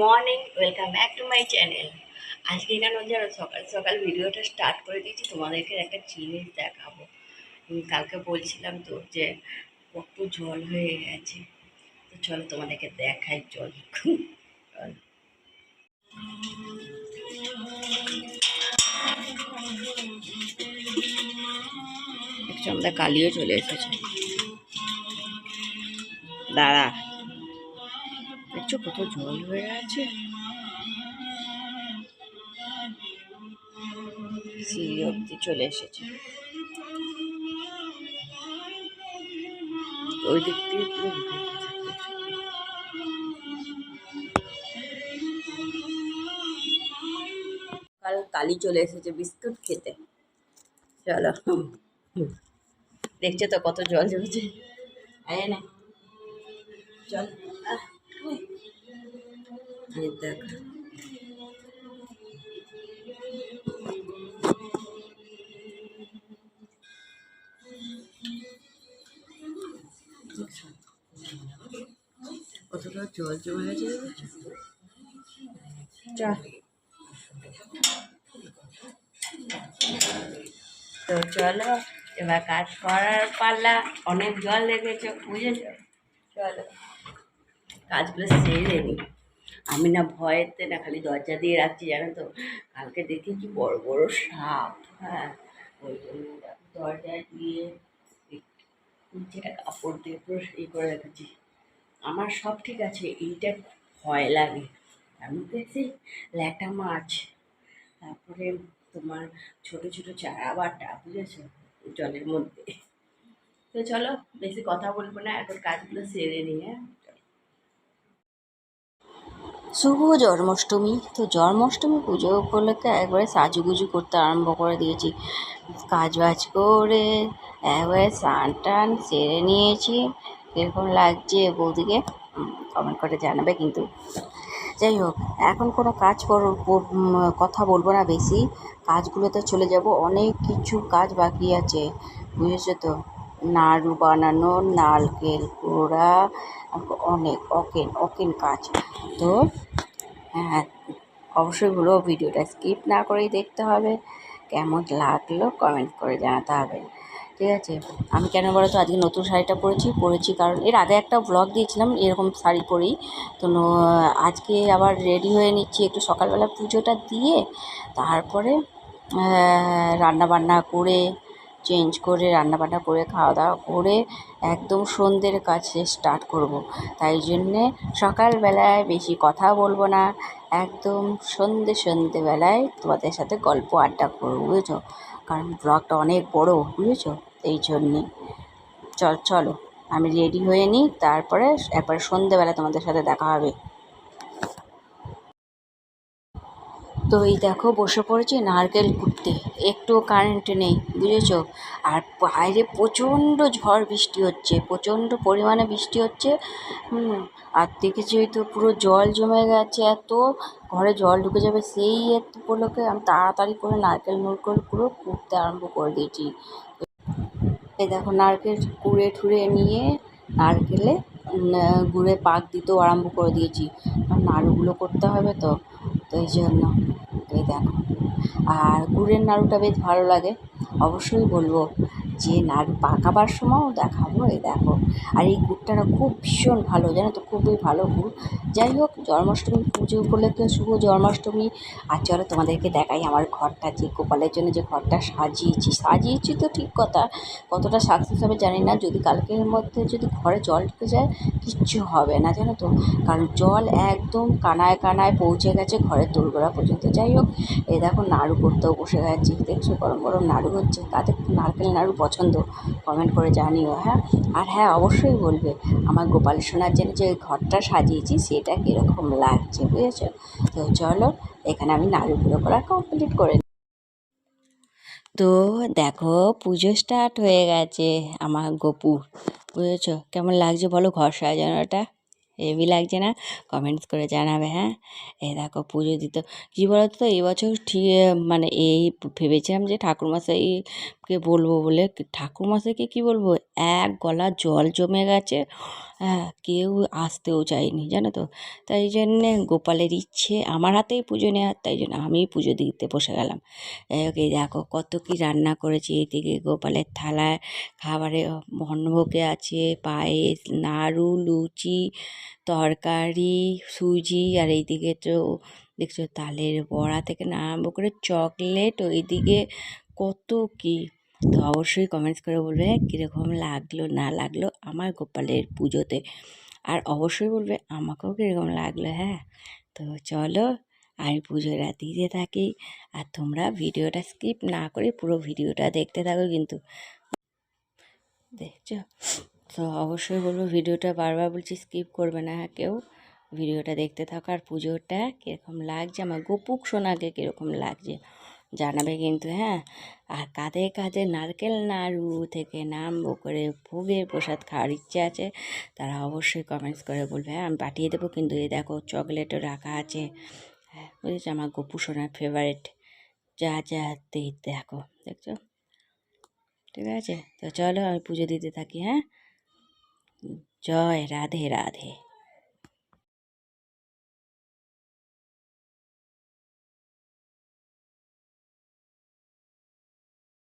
Morning welcome back to my channel আজকে কেন যেন সকাল সকাল ভিডিওটা স্টার্ট করে দিয়েছি, তোমাদেরকে একটা জিনিস দেখাবো। কালকে বলছিলাম তো যে কত জল হয়ে গেছে। তো চলো তোমাদেরকে দেখাই জল। চলো। আমাদের কালিও চলে এসেছে। দাঁড়া। দেখছ কত জল হয়ে আছে সিঁড়ি অব্দি চলে এসেছে ওই দিক দিয়ে? কাল কালি চলে এসেছে বিস্কুট খেতে চলো। দেখছ তো কত জল জমেছে আয় না চল। এই দেখো? কতটা জল জমে গেছে? চল তো চলো এবার কাজ করার পাল্লা অনেক জল লেগেছে বুঝেছ? চলো। কাজগুলো সেরে নি। আমি না ভয়েতে না খালি দরজা দিয়ে রাখছি, জানো তো? কালকে দেখি কি বড় বড় সাপ। হ্যাঁ ওই দরজা দিয়ে নিচেটা কাপড় দিয়ে পুরো ই করে রেখেছি। আমার সব ঠিক আছে, এইটা ভয় লাগে। আমি দেখছি ল্যাটা মাছ। তারপরে তোমার ছোট ছোট চারা বাটা বুঝেছ? জলের মধ্যে। তো চলো, বেশি কথা বলব না, এখন কাজগুলো সেরে নিয়ে শুভ জন্মাষ্টমী। তো জন্মাষ্টমী পুজো উপলক্ষে একবারে সাজুগুজু করতে আরম্ভ করে দিয়েছি। কাজ বাজ করে একবারে স্নান টান সেরে নিয়েছি। কীরকম লাগছে বৌদিকে? কমেন্ট করে জানাবে কিন্তু। যাই হোক, এখন কোনো কাজ কথা বলব না বেশি। কাজগুলোতে চলে যাব, অনেক কিছু কাজ বাকি আছে, বুঝেছ তো? নাড়ু বানানো, নারকেল কোড়া অনেক, অকেন অকেন কাজ। তো অবশ্যই হলো ভিডিওটা স্কিপ না করেই দেখতে হবে। কেমন লাগল কমেন্ট করে জানাতে হবে। ঠিক আছে? আমি কেন বলো তো, আজকে নতুন শাড়িটা পরেছি পরেছি কারণ এর আগে একটা ব্লগ দিয়েছিলাম, এরকম শাড়ি পরেই তো আজকে আবার রেডি হয়ে নিচ্ছি একটু সকালবেলা পুজোটা দিয়ে, তারপরে রান্না বান্না করে চেঞ্জ করে রান্না বান্না করে খাওয়া দাওয়া করে একদম সন্ধ্যের কাছে স্টার্ট করব। তাই জন্যে সকালবেলায় বেশি কথা বলব না। একদম সন্ধে সন্ধেবেলায় তোমাদের সাথে গল্প আড্ডা করব, বুঝেছ? কারণ ব্লগটা অনেক বড়, বুঝেছ? এই জন্যে। চল, চলো, আমি রেডি হয়ে নিই, তারপরে একবার সন্ধেবেলা তোমাদের সাথে দেখা হবে। তো এই দেখো, বসে পড়েছি নারকেল কুটতে। একটুও কারেন্ট নেই, বুঝেছ? আর বাইরে প্রচণ্ড ঝড় বৃষ্টি হচ্ছে, প্রচণ্ড পরিমাণে বৃষ্টি হচ্ছে আর দেখেছি ওই তো পুরো জল জমে গেছে এত, ঘরে জল ঢুকে যাবে সেই উপলক্ষে আমি তাড়াতাড়ি করে নারকেল নুরকেল পুরো কুটতে আরম্ভ করে দিয়েছি। এই দেখো, নারকেল কুড়ে ঠুড়ে নিয়ে নারকেলে গুড়ে পাক দিতেও আরম্ভ করে দিয়েছি। নাড়ুগুলো করতে হবে তো। তো এই জন্য এই দেখো। আর গুড়ের নাড়ুটা বেশ ভালো লাগে। অবশ্যই বলব যে নাড়ু পাকাবার সময়ও দেখাবো এই দেখো। আর এই গুড়টা খুব ভীষণ ভালো, জানো তো, খুবই ভালো গুড়। যাই হোক, জন্মাষ্টমী পুজো উপলক্ষে শুভ জন্মাষ্টমী। আর চলো তোমাদেরকে দেখাই আমার ঘরটা, যে গোপালের জন্য যে ঘরটা সাজিয়েছি। সাজিয়েছি তো ঠিক কথা, কতটা সাকসেস হবে জানি না। যদি কালকের মধ্যে যদি ঘরে জল ঢুকে যায়, কিচ্ছু হবে না, জানো তো। কারণ জল একদম কানায় কানায় পৌঁছে গেছে ঘরের দোরগোড়া পর্যন্ত। যাই হোক এই দেখো নাড়ু করতেও বসে গেছি। দেখছ গরম গরম নাড়ু হচ্ছে, তাতে নারকেল নাড়ু পছন্দ কমেন্ট করে জানিও হ্যাঁ? আর হ্যাঁ অবশ্যই বলবে, আমার গোপাল সোনার জন্য যে ঘরটা সাজিয়েছি, সেটা কীরকম লাগছে, বুঝেছ? তো চলো, এখানে আমি নাড়ুগুলো করা কমপ্লিট করে। তো দেখো, পুজো স্টার্ট হয়ে গেছে, আমার গোপুর বুঝেছ? কেমন লাগছে বলো ঘর সাজানোটা? হেভি লাগছে না? কমেন্টস করে জানাবে হ্যাঁ? এই দেখো পুজো দিতে, কী বলতো তো এবছর ঠিক মানে এই ভেবেছিলাম যে ঠাকুরমশাইকে বলব বলে ঠাকুরমশাইকে কী বলব? এক গলা জল জমে গেছে। হ্যাঁ কেউ আসতেও চায়নি, জানো তো? তাই জন্যে গোপালের ইচ্ছে, আমার হাতেই পুজো নেওয়ার, তাই জন্য আমিই পুজো দিতে বসে গেলাম। যাই হোক, এই দেখো কত কি রান্না করেছি, এইদিকে গোপালের থালায় খাবারে অন্নভোগে আছে, পায়েস, নাড়ু, লুচি তরকারি, সুজি আর এইদিকে তো দেখছ তালের বড়া থেকে না আরম্ভ করে চকলেট, ওইদিকে কত কি? তো অবশ্যই কমেন্টস করে বলবে কীরকম লাগল, না লাগল আমার গোপালের পুজোতে। আর অবশ্যই বলবে আমাকেও কীরকম লাগল হ্যাঁ? তো চলো আমি পুজোটা দিতে থাকি। আর তোমরা ভিডিওটা স্কিপ না করে পুরো ভিডিওটা দেখতে থাকো কিন্তু। দেখছ? তো অবশ্যই বলব ভিডিওটা বারবার বলছি স্কিপ করবে না কেউ। ভিডিওটা দেখতে থাকো আর পুজোটা কীরকম লাগছে, আমার গোপুক সোনাকে কীরকম লাগছে, জানাবে কিন্তু হ্যাঁ? আর কাঁধে কাঁধে নারকেল নাড়ু থেকে নামবো করে ভোগের প্রসাদ খাওয়ার ইচ্ছে আছে, তারা অবশ্যই কমেন্টস করে বলবে হ্যাঁ? আমি পাঠিয়ে দেবো কিন্তু এই দেখো চকলেটও রাখা আছে। হ্যাঁ বুঝেছ? আমার গোপু সোনার ফেভারিট যা যা দেখো, দেখছ? ঠিক আছে? তো চলো আমি পুজো দিতে থাকি হ্যাঁ? জয় রাধে রাধে।